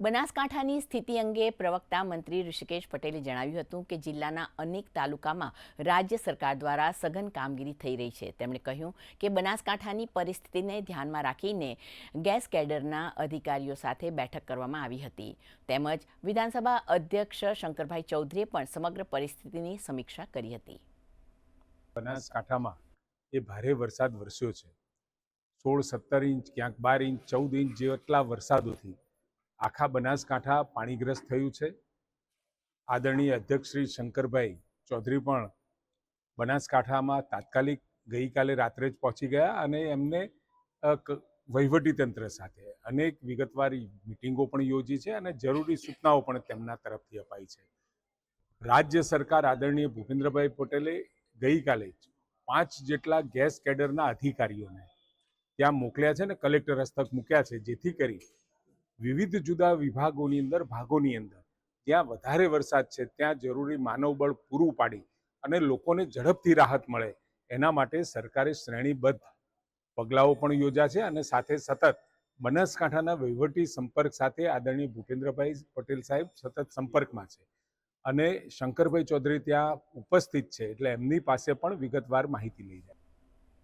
બનાસકાંઠાની સ્થિતિ અંગે પ્રવક્તા મંત્રી ઋષિકેશ પટેલે જણાવ્યું હતું કે જિલ્લાના અનેક તાલુકામાં રાજ્ય સરકાર દ્વારા સઘન કામગીરી થઈ રહી છે. તેમણે કહ્યું કે બનાસકાંઠાની પરિસ્થિતિને ધ્યાનમાં રાખીને ગેસ કેડરના અધિકારીઓ સાથે બેઠક કરવામાં આવી હતી. તેમજ વિધાનસભા અધ્યક્ષ શંકરભાઈ ચૌધરીએ પણ સમગ્ર પરિસ્થિતિની સમીક્ષા કરી હતી. બનાસકાંઠામાં એ ભારે વરસાદ વરસ્યો છે. સોળ, સત્તર ઇંચ, ક્યાંક બાર ઇંચ, ચૌદ ઇંચ જેટલા વરસાદોથી આખા બનાસકાંઠા પાણીગ્રસ્ત થયું છે. આદરણીય અધ્યક્ષ શ્રી શંકરભાઈ ચૌધરી પણ બનાસકાંઠામાં તાત્કાલિક ગઈકાલે રાત્રે જ પહોંચી ગયા અને એમને વહીવટીતંત્ર સાથે અનેક વિગતવાર મિટિંગો પણ યોજી છે અને જરૂરી સૂચનાઓ પણ તેમના તરફથી અપાઈ છે. રાજ્ય સરકાર આદરણીય ભૂપેન્દ્રભાઈ પટેલે ગઈકાલે જ પાંચ જેટલા ગેસ કેડરના અધિકારીઓને ત્યાં મોકલ્યા છે ને કલેક્ટર હસ્તક મૂક્યા છે, જેથી કરી વિવિધ જુદા વિભાગોની અંદર, ભાગોની અંદર. જ્યાં વધારે વરસાદ છે, ત્યાં જરૂરી માનવબળ પૂરું પાડી અને લોકોને ઝડપથી રાહત મળે. એના માટે સરકારે શ્રેણીબદ્ધ પગલાઓ પણ યોજ્યા છે અને સાથે સતત બનાસકાંઠાના વહીવટી સંપર્ક સાથે આદરણીય ભૂપેન્દ્રભાઈ પટેલ સાહેબ સતત સંપર્કમાં છે. અને શંકરભાઈ ચૌધરી ત્યાં ઉપસ્થિત છે, એટલે એમની પાસે પણ વિગતવાર માહિતી લઈ જાય.